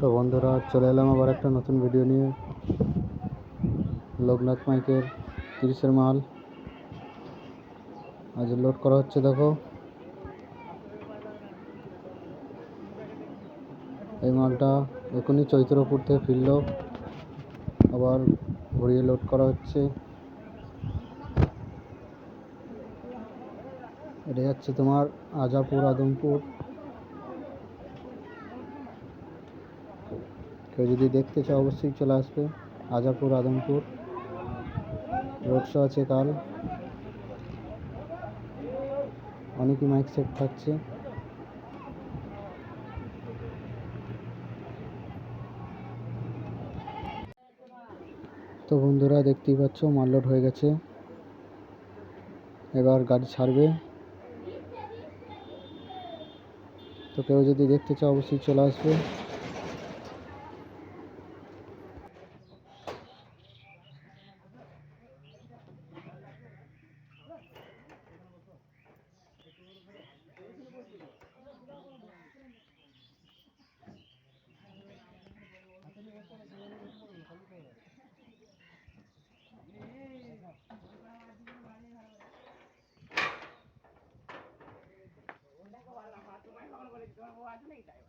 তো বন্ধুরা, চলে এলাম আবার একটা নতুন ভিডিও নিয়ে। লোকনাথ মাইকের তিরিশের মাল। আজ লোড করা হচ্ছে, দেখো। এই মালটা এখনই চৈত্রপুর থেকে ফিরল। আবার ঘুরিয়ে লোড করা হচ্ছে। এটা যাচ্ছে তোমার আজাপুর, আদমপুর। কেউ যদি দেখতে চাও অবশ্যই চলে আসবে। আজাপুর, আদমপুর। রোড শো আছে কাল। অনেকই মাইক সেট থাকছে। তো বন্ধুরা, দেখতেই পাচ্ছ মাল লোড হয়ে গেছে। এবার গাড়ি ছাড়বে। তো কেউ যদি দেখতে চাও অবশ্যই চলে আসবে। 初めてだよ。